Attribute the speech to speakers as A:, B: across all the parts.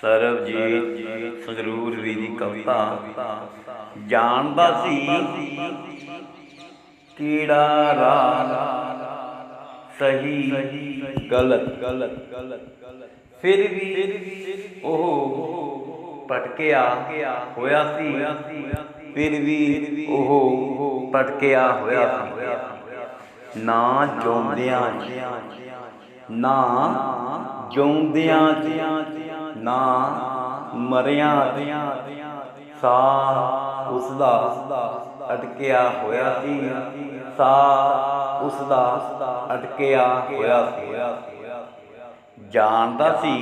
A: ਸਰਬਜੀਤ ਸੰਗਰੂਰ ਵੀ ਦੀ ਕਵਿਤਾ। ਜਾਣਦਾ ਸੀ ਕਿਹੜਾ ਰਾਹ ਸਹੀ, ਗਲਤ। ਗਲਤ ਗਲਤ ਫਿਰ ਵੀ ਉਹ ਭਟਕਿਆ ਹੋਇਆ ਸੀ। ਫਿਰ ਵੀ ਉਹ ਭਟਕਿਆ ਹੋਇਆ ਸੀ। ਨਾ ਜਿਉਂਦਿਆਂ ਨਾ ਜਿਉਂਦਿਆਂ ਨਾ ਮਰਿਆਂ ਸਾ ਉਸ ਦਾ ਅਟਕਿਆ ਹੋਇਆ ਸੀ, ਸਾ ਉਸ ਦਾ ਅਟਕਿਆ ਹੋਇਆ ਸੀ। ਜਾਣਦਾ ਸੀ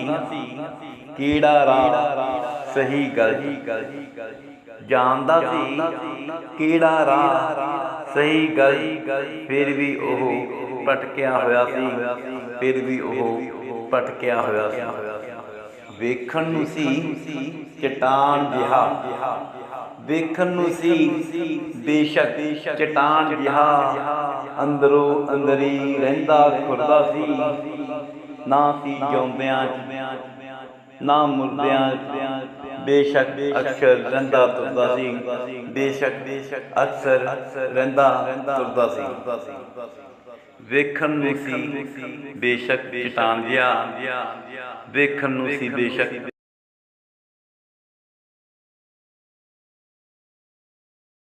A: ਕਿਹੜਾ ਰਾਹ ਸਹੀ ਗਲਤ ਜਾਣਦਾ ਸੀ ਕਿਹੜਾ ਰਾਹ ਸਹੀ ਗਲਤ ਫਿਰ ਵੀ ਉਹ ਭਟਕਿਆ ਹੋਇਆ ਸੀ, ਫਿਰ ਵੀ ਉਹ ਭਟਕਿਆ ਹੋਇਆ ਸੀ। ਵੇਖਣ ਨੂੰ ਸੀ ਚਟਾਨ ਜਿਹਾ ਵੇਖਣ ਨੂੰ ਸੀ ਬੇਸ਼ੱਕ ਚਟਾਨ ਜਿਹਾ ਅੰਦਰੋਂ ਅੰਦਰੀ ਰਹਿੰਦਾ ਖੁਰਦਾ ਸੀ। ਨਾ ਸੀ ਜਿਉਂਦਿਆਂ ਨਾ ਮੁਰਦਿਆਂ ਬੇਸ਼ੱਕ ਅਕਸਰ ਰਹਿੰਦਾ ਤੁਰਦਾ ਸੀ, ਬੇਸ਼ੱਕ ਅਕਸਰ ਰਹਿੰਦਾ ਤੁਰਦਾ ਸੀ। ਵੇਖਣ ਨੂੰ ਸੀ ਬੇਸ਼ੱਕ ਚਟਾਨ ਜਿਹਾ, ਵੇਖਣ ਨੂੰ ਸੀ ਬੇਸ਼ੱਕ